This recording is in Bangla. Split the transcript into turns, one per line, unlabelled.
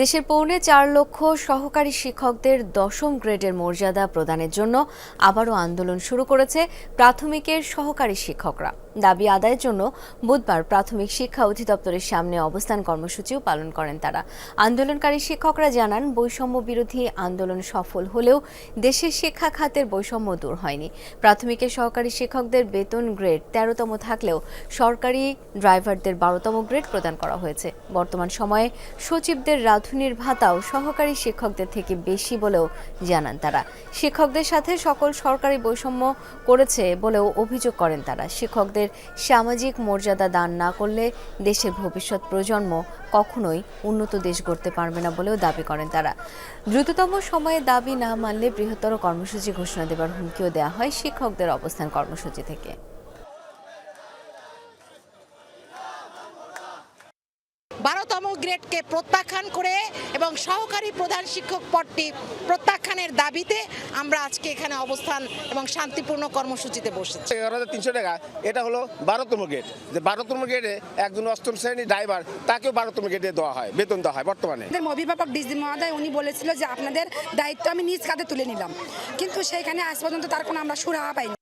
দেশের পৌনে চার লক্ষ সহকারী শিক্ষকদের দশম গ্রেডের মর্যাদা প্রদানের জন্য আবারও আন্দোলন শুরু করেছে প্রাথমিকের সহকারী শিক্ষকরা। দাবি আদায়ের জন্য বুধবার প্রাথমিক শিক্ষা অধিদপ্তরের সামনে অবস্থান কর্মসূচিও পালন করেন তারা। আন্দোলনকারী শিক্ষকরা জানান, বৈষম্য বিরোধী আন্দোলন সফল হলেও দেশের শিক্ষা খাতের বৈষম্য দূর হয়নি। প্রাথমিকের সহকারী শিক্ষকদের বেতন গ্রেড তেরোতম থাকলেও সরকারি ড্রাইভারদের বারোতম গ্রেড প্রদান করা হয়েছে। বর্তমান সময়ে সচিবদের রাঁধুনির ভাতাও সহকারী শিক্ষকদের থেকে বেশি বলেও জানান তারা। শিক্ষকদের সাথে সকল সরকারি বৈষম্য করেছে বলেও অভিযোগ করেন তারা। শিক্ষকদের সামাজিক মর্যাদা দান না করলে দেশের ভবিষ্যৎ প্রজন্ম কখনোই উন্নত দেশ গড়তে পারবে না বলেও দাবি করেন তারা। দ্রুততম সময়ে দাবি না মানলে বৃহত্তর কর্মসূচি ঘোষণা দেবার হুমকিও দেওয়া হয় শিক্ষকদের অবস্থান কর্মসূচি থেকে।
বারোতম গ্রেডকে প্রত্যাখ্যান করে এবং সহকারী প্রধান শিক্ষক পদটি প্রত্যাখ্যানের দাবিতে আমরা আজকে এখানে অবস্থান এবং শান্তিপূর্ণ কর্মসূচিতে বসেছি।
এগারো হাজার তিনশো টাকা এটা হলো বারোতম গেট যে বারোতম গেটে একজন অষ্টম শ্রেণির ড্রাইভার তাকেও বারোতম গেটে দেওয়া হয় বেতন দেওয়া হয় বর্তমানে।
অভিভাবক ডিসি মহোদয় উনি বলেছিল যে আপনাদের দায়িত্ব আমি নিজ কাঁধে তুলে নিলাম। কিন্তু সেইখানে আজ পর্যন্ত তার কোনো আমরা সুরাহা পাইনি।